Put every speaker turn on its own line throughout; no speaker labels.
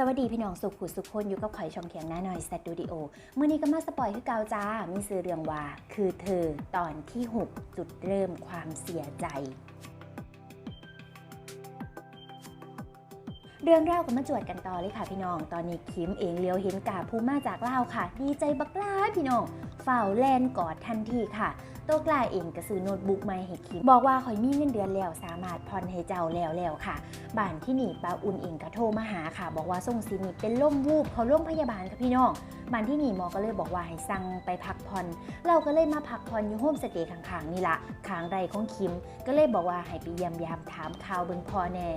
สวัสดีพี่น้องสุขุสุขคนอยู่กับข่อยช่องเขียงหน้าหน่อยสตูดิโอเมื่อนี้ก็มาสปอยคือเกาจ้า มีซื้อเรื่องว่า คือเธอตอนที่ 6 จุดเริ่มความเสียใจ เรื่องเล่าวก็มาจวดกันต่อเลยค่ะพี่น้อง ตอนนี้คิมเองเลี้ยวเห็นกาภูมาจากลาวค่ะ ดีใจบักล้าพี่น้องเฝ่าแลนกอดทันทีค่ะโตวกล้าเองก็ซื้อโน้ตบุ๊กมาให้คิม บอกว่าข่อยมีเงินเดือนแล้วสามารถผ่อนให้เจ้าแล้วแล้วค่ะ บ้านที่หนีป้าอุ่นเองก็โทรมาหาค่ะ บอกว่าส่งซีนี่เป็นล่มวูบเขาโรงพยาบาลค่ะพี่น้องบ้านที่หนีหมอก็เลยบอกว่าให้สั่งไปพักผ่อนเราก็เลยมาพักผ่อนอยู่โฮมสเตย์ข้างๆนี่ละข้างไรของคิม ก็เลยบอกว่าให้ไปเยี่ยมยามถามข่าวเบิ่งพอแน่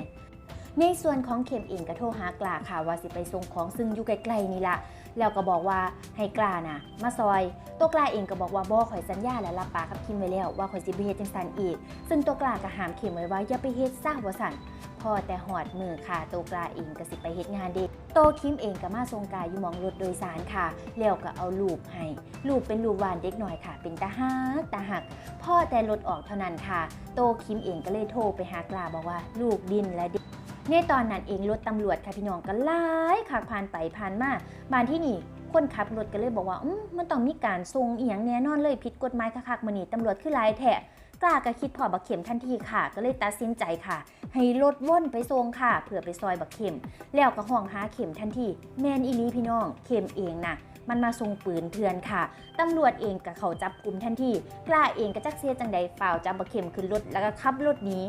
ในส่วนของเข็มเองก็โทรหากลาค่ะ ว่าสิไปส่งของซึ่งอยู่ใกลๆนี่ละแล้วก็บอกว่าให้กลานะมาซอย ตัวกลาเองก็บอกว่าบ่ข่อยสัญญาและรับปากกับคิมไว้แล้วว่าข่อยสิบ่เฮ็ดจังซั่นอีก ซึ่งตัวกลาก็ห้ามเข็มไว้ว่าอย่าไปเฮ็ดซะว่าซั่นพอแต่หอดมือค่ะตัวกลาเองก็สิไปเฮ็ดงานเด็กโตคิมเองก็มาส่งกายอยู่มองรถโดยสารค่ะ แล้วก็เอาลูกให้ลูกเป็นลูกหวานเด็กหน่อยค่ะ เป็นตาฮักตาหัก พ่อแต่รถออกเท่านั้นค่ะ โตคิมเองก็เลยโทรไปหากลาบอกว่า ลูกดินและดิน ในตอนนั้นเองรถตำรวจค่ะพี่น้องก็ไล่ขับผ่านไปผ่านมาบ้านที่นี่คนขับรถก็เลยบอกว่ามมันต้องมีการทรงเอียงแน่นอนเลยผิดกฎหมายคักๆมานี่ตำรวจคือหลายแท้กล้าก็คิดพอบักเข็มทันทีค่ะ ก็เลยตัดสินใจค่ะ ให้รถว่นไปทรงค่ะเพื่อไปซอยบักเข็ม แล้วก็ห้องหาเข็มทันทีแมนอีหลีพี่น้องเข็มเองน่ะมันมาทรงปืนเถื่อนค่ะตำรวจเองกับเขาจับกลุ่มทันทีกล้าเองก็จักเสียจังใดฝ่าวจับบักเข็มขึ้นรถแล้วก็ขับรถหนี้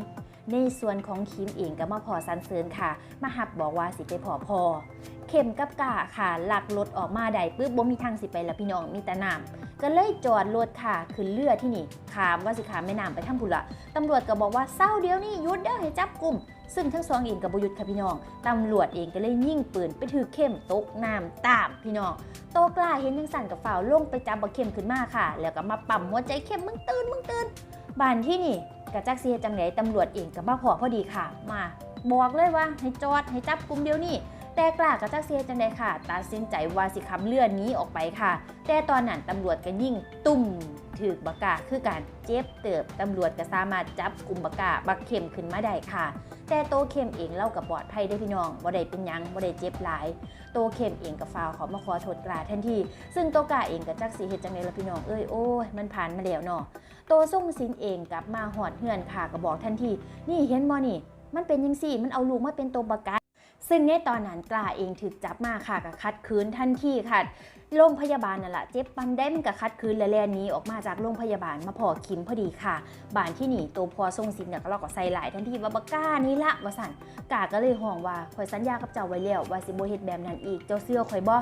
ในส่วนของคิมเองก็มาพอสันเสริญค่ะ มาหับบอกว่าสิไปพอพอ เข็มกับกาค่ะหลักรถออกมาได้ปุ๊บบ่มีทางสิไปแล้วพี่น้องมีแต่น้ำก็เลยจอดรถค่ะขึ้นเรือที่นี่ขามว่าสิขามแม่น้ำไปทางพุนละตำรวจก็บอกว่าเศร้าเดียวนี่หยุดเด้อให้จับกลุ่มซึ่งทั้งสองเองกับบหยุดค่ะพี่น้องตำรวจเองก็เลยยิ่งปืนไปถือเข้มตกน้ำตามพี่น้องโตกล้าเห็นยังสั่นกับฝ่าวลงไปจับบักเข็มขึ้นมาค่ะ แล้วก็มาปั๊มหัวใจเข้มมึงตื่นมึงตื่น บ้านที่นี่กระจักเสียจังไหนตำรวจเองกับมาพอพอดีค่ะ มาบอกเลยว่าให้จอดให้จับกลุ่มเดียวนี่แต่กล้ากระจักเสียจังไดค่ะตัดสินใจว่าสิคำเลื่อนนี้ออกไปค่ะ แต่ตอนนั้นตำรวจก็ยิ่งตุ่ม ถือบักกาคือการเจ็บเติบตำรวจก็สามารถจับกลุ่มบักกาบักเข็มขึ้นมาได้ค่ะ แต่โตเข็มเองเล่ากับปลอดภัยได้พี่น้องบ่ได้เป็นยังบ่ได้เจ็บหลาย โตเข็มเองกับฟาวเขามาขอโทษกลาทันที ซึ่งโตกาเองกับจักสีเฮ็ดจังไดล่ะพี่น้องเอ้ยโอ้ยมันผ่านมาแล้วเนาะโตส่งสินเองกลับมาหอดเฮือนค่ะก็บอกทันที นี่เห็นบ่นี่ มันเป็นยังสี่มันเอาลูกมาเป็นตัวประกันซึ่งในตอนนั้นกล้าเองถูกจับมาค่ะกับคัดคืนทันทีค่ะ โรงพยาบาลนั่นแหละเจ็บปันได้มกับคัดคืนและแลนนี้ออกมาจากโรงพยาบาลมาพอคิมพอดีค่ะบานที่หนีตัวพอทรงสินเนี่ยก็เราก็ใส่หลายทันทีว่าบักก้านี่ละวสันกาก็เลยห่วงว่าขอยสัญญากับเจ้าไว้แล้วว่าสิบ่เฮ็ดแบบนั้นอีกเจ้าเสื้อข่อยบ่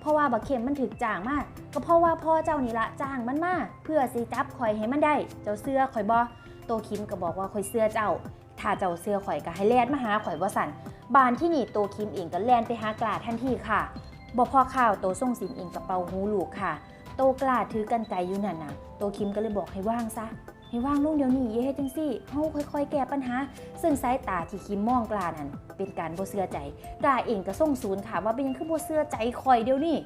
เพราะว่าบักเข็มมันถึกจ้างมาก ก็เพราะว่าพ่อเจ้านี่ละจ้างมันมาเพื่อสิจับข่อยให้มันได้ เจ้าเสื้อข่อยบ่โตคิมก็บอกว่าข่อยเสื้อเจ้าถ้าเจ้าเสื้อข่อยก็ให้แลนมาหาข่อยว่าสันบานที่หนี่โตคิมเองก็แลนไปหากลาทันทีค่ะ บอพอข่าวโตส่งสินเองกระเป๋าหูลูกค่ะ โตกล้าถือกันไกอยู่นั่นน่ะ โตคิมก็เลยบอกให้ว่างซะ ให้ว่างลงเดี๋ยวนี้อย่าเฮ็ดจังซี่เฮาค่อยๆ แก้ปัญหา ซึ่งสายตาที่คิมมองกล้านั่นเป็นการบ่เชื่อใจ กล้าเองก็ส่งศูนย์ค่ะว่าเป็นยังคือบ่เชื่อใจคอยเดี๋ยวนี้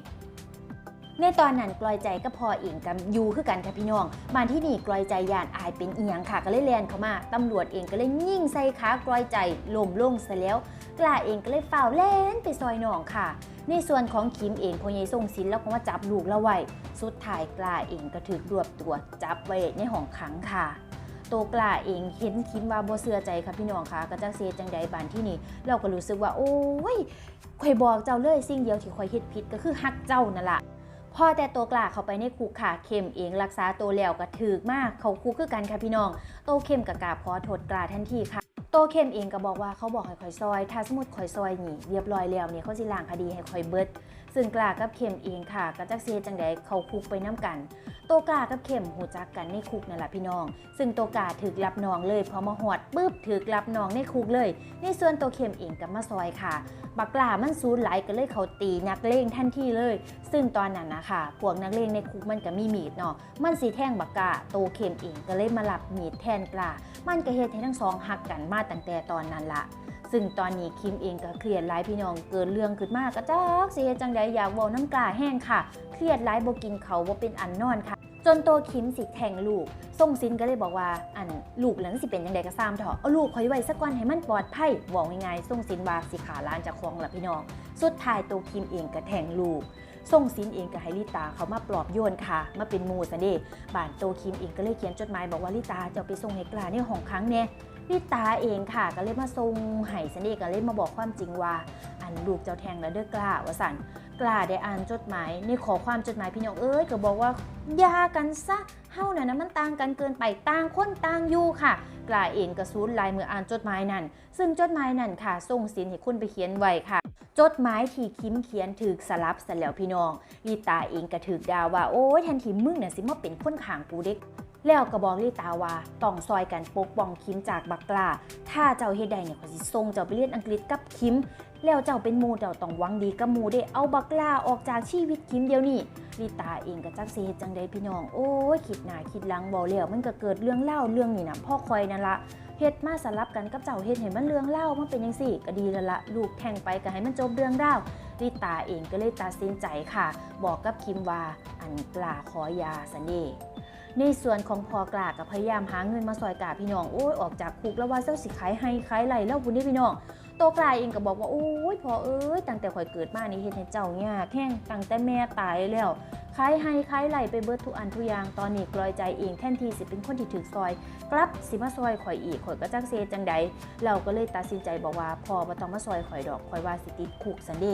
ในตอนนั้นกลอยใจก็พอเองกับยูคือกันค่ะพี่น้องบ้านที่นี่กลอยใจยานอายเป็นเอียงค่ะก็เลยแลนเข้ามาตำรวจเองก็เลยยิ่งใส่ขากลอยใจล้มลงซะแล้ว กล้าเองก็เลยฝ่าแล่นไปซอยหนองค่ะ ในส่วนของคิมเองพอใหญ่ส่งสินแล้วก็มาจับลูกแล้วไว้สุดท้ายกล้าเองก็ถูกรวบตัวจับไว้ในห้องขังค่ะตัวกล้าเองเห็นคิมว่าบ่เชื่อใจค่ะพี่น้องค่ะก็จักเสียจังใดบานที่นี่เราก็รู้สึกว่า โอ้ยข่อยบอกเจ้าเลยสิ่งเดียวที่ข่อยเฮ็ดผิดก็คือฮักเจ้านั่นละพอแต่ตัวกล้าเข้าไปในคุกค่ะเข้มเองรักษาตัวแล้วก็ถือมากเขาคุกคือกันค่ะพี่น้องโตเข้มกับกาบขอโทษกล้าทันทีค่ะ โตเข้มเองก็บอกว่าเขาบอกให้คอยซอย ถ้าสมมติคอยซอยนี่เรียบร้อยแล้วเนี่ยเขาสิล้างคดีให้คอยเบิด ซึ่งกล้ากับเข้มเองค่ะก็จักเซียจังไดเขาคุกไปน้กันโตกล้ากับเข้มหูจักกันในคุกนั่นแหละพี่น้อง ซึ่งโตกล้าถือรับน้องเลยพอมาหอดปุ๊บถือรับน้องในคุกเลย ในส่วนโตเข้มเองกับมาซอยค่ะ บักกล้ามันซูนไหลก็เลยเขาตีนักเลงทันทีเลย ซึ่งตอนนั้นนะคะพวกนักเลงในคุกมันก็มีมีดเนาะมันสีแท่งบักกาโตเข็มเองก็เลยมารับมีดแทนกลามันก็เฮ็ดให้ทั้งสองหักกันมาตั้งแต่ตอนนั้นละ ซึ่งตอนนี้คิมเองก็เครียดหลายพี่น้องเกินเรื่องขึ้นมากก็จักสิเฮ็ดจังใดอยากว้าน้ำกลาแห้งค่ะ เครียดหลายบกินเขาวบ่เป็นอันนอนค่ะ จนตัวคิมสิแทงลูกส่งซินก็เลยบอกว่าอันลูกนั้นสิเป็นยังไงก็ซ้ำเถอะเอาลูกคอยไว้สักวันให้มันปลอดภัยบอกง่ายๆส่งซินว่าสิขาล้านจากคลองละพี่น้อง สุดท้ายตัวคิมเองก็แทงลูกส่งซินเองก็ให้ลิตาเขามาปลอบโยนค่ะ มาเป็นมูซะเด้บ้านโตคิมเองก็เลยเขียนจดหมายบอกว่าลิตาจะไปส่งให้กลาในห้องครั้งเนี่ย ลิตาเองค่ะก็เลยมาส่งให้ซะเด้ก็เลยมาบอกความจริงว่า อันลูกเจ้าแทงแล้วเด้อกล้าว่าสันกล้าได้อ่านจดหมายในขอความจดหมายพี่น้องเอ้ยก็บอกว่าอยากันซะเฮาน่ะนะมันต่างกันเกินไปต่างคนต่างอยู่ค่ะ กล้าเองก็สูญลายมืออ่านจดหมายนั่น ซึ่งจดหมายนั่นค่ะส่งสินให้คุณไปเขียนไว้ค่ะจดหมายที่คิมเขียนถึกสลับเสแล้วพี่น้องลีตาเองก็ถึกดาวว่า โอ้ยแทนที่มึงน่ะสิมาเป็นคนขางกูเด็ก แล้วก็บอกลีตาว่าต้องซอยกันปกป้องคิมจากบักกลาถ้าเจ้าเฮ็ดได้เนี่ยขอสิส่งเจ้าไปเรียนอังกฤษกับคิม แล้วเจ้าเป็นมูเจ้าต้องหวังดีกับมูได้เอาบักลาออกจากชีวิตคิมเดียวนี้ลีตาเองก็จักสิเฮ็ดจังใดพี่น้องโอ้ยคิดหนาคิดหลังบ่แล้วมันก็เกิดเรื่องเล่าเรื่องนี้นะพ่อคอยนั่นละเฮ็ดมาสลับกันกับเจ้าเฮ็ดให้มันเรื่องเล่ามันเป็นจังซี่ก็ดีแล้วละลูกแข่งไปก็ให้มันจบเรื่องราลีตาเองก็เลยตัดสินใจค่ะ บอกกับคิมว่าอันกลาขอยาสันเด ในส่วนของพอกลากับพยายามหาเงินมาซอยกาพี่น้องโอ้ยออกจากคุกแล้วว่าเจ้าสิขายให้ขายไหลแล้วบุญนี่พี่น้องโตกลายเองก็บอกว่าโอ้ยพอเอ้ยตั้งแต่ข่อยเกิดมานี่เฮ็ดให้เจ้ายากแห้งตั้งแต่แม่ตายแล้วขายให้ขายไหลไปเบิดทุกอันทุกอย่างตอนนี้กลอยใจเองแทนทีสิเป็นคนที่ถือซอย กลับสิมาซอยข่อยอีกข่อยก็จักเซจังใดเราก็เลยตัดสินใจบอกว่าพอบ่ต้องมาซอยข่อยดอกข่อยว่าสิติดคุกซันเด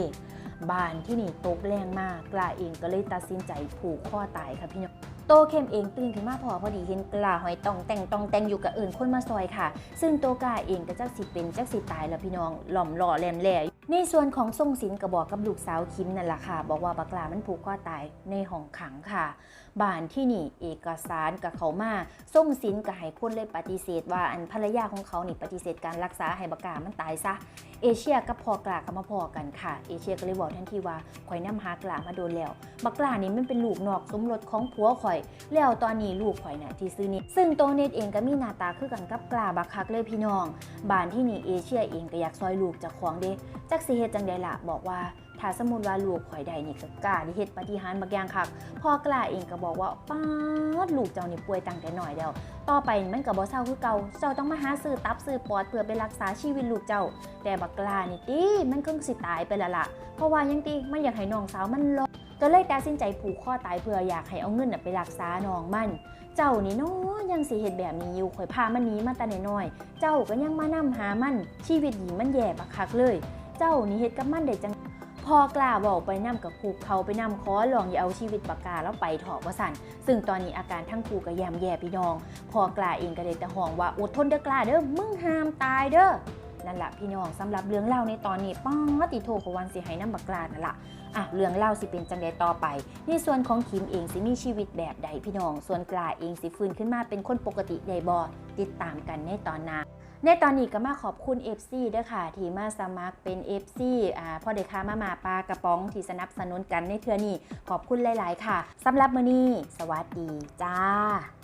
บ้านที่นี่ตกแรงมากกลาเองก็เลยตัดสินใจผูกข้อตายค่ะพี่น้อง โตเข้มเองตื่นขึ้นมาพอพอดีเห็นกลาหอยตองแต่งตองแต่งอยู่กับอื่นคนมาซอยค่ะ ซึ่งโตกาเองก็จักสิเป็นจักสิตายแล้วพี่น้องหล่อมหล่อแหลมแหล่ ในส่วนของทรงศิลป์ก็บอกกับลูกสาวคิมนั่นแหละค่ะ บอกว่าบักลามันผูกคอตายในห้องขังค่ะบ้านที่นี่เอกสารกับเขามาทรงศิลป์ก็ให้คนเลยปฏิเสธ ว่าอันภรรยาของเขานี่ปฏิเสธการรักษาให้บักลามันตายซะ เอเชียกับพอกลาก็มาพอกันค่ะ เอเชียก็เลยบอกทันทีว่าข่อยนำหากลามาโดนแล้ว บักลานี่มันเป็นลูกนอกสมรสของผัวข่อย แล้วตอนนี้ลูกข่อยน่ะที่ซื้อนี่ซึ่งโตเน็ตเองก็มีหน้าตาคือกันกับกลาบักคักเลยพี่น้องบ้านที่นี่เอเชียเองก็อยากซอยลูกจากของเด้จักสิเฮ็ดจังใดล่ะบอกว่าถ้าสมมุติว่าลูกข่อยใดนี่ก็กล้าที่เฮ็ดปฏิหารบางอย่างคักพ่อกล้าเองก็บอกว่าป้าดลูกเจ้านี่ป่วยตั้งแต่น้อยแล้วต่อไปมันก็บ่เศร้าคือเก่าเจ้าต้องมาหาซื้อตับซื้อปอดเพื่อไปรักษาชีวิตลูกเจ้า แต่บักกล้านี่ติมันคงสิตายไปละล่ะเพราะว่ายังติมันอยากให้น้องสาวมันรอก็เลยตัดสินใจผูกข้อตายเพื่ออยากให้เอาเงินไปรักษาน้องมัน เจ้านี่เนาะยังสิเฮ็ดแบบนี้อยู่ข่อยพามันหนีมาแต่น้อย เจ้าก็ยังมานํหามันชีวิตหญิงมันแย่บักคักเลย เจ้านี่เฮ็ดกับมันได้จังพอกล้าบอกไปนํกับผูเขาไปนํขอลองอย่าเอาชีวิตปากกาแล้วไปถอะว่าสันซึ่งตอนนี้อาการทั้งคูก็แยมแย่พี่น้อง พอกล้าเองก็เลยแต่ห่วงว่าอดทนเด้อกล้าเด้อมึงห้ามตายเด้อนั่นแหละพี่น้องสำหรับเรื่องเล่าในตอนนี้ป้าติโทของวันสิให้น้ำบักกลานั่นละอะเรื่องเล่าสิเป็นจังใดต่อไป ในส่วนของคิมเองสิมีชีวิตแบบใดพี่น้อง ส่วนกล้าเองสิฟื้นขึ้นมาเป็นคนปกติใดบ่ติดตามกันในตอนหน้า ในตอนนี้ก็มาขอบคุณ FC ด้วยค่ะ ที่มาสมัครเป็น FC อ่าพ่อเด็กค้ามามาปลากระป๋องที่สนับสนุนกันในเทือนี้ขอบคุณหลาย ๆ ค่ะสำหรับมื้อนี้ สวัสดีจ้า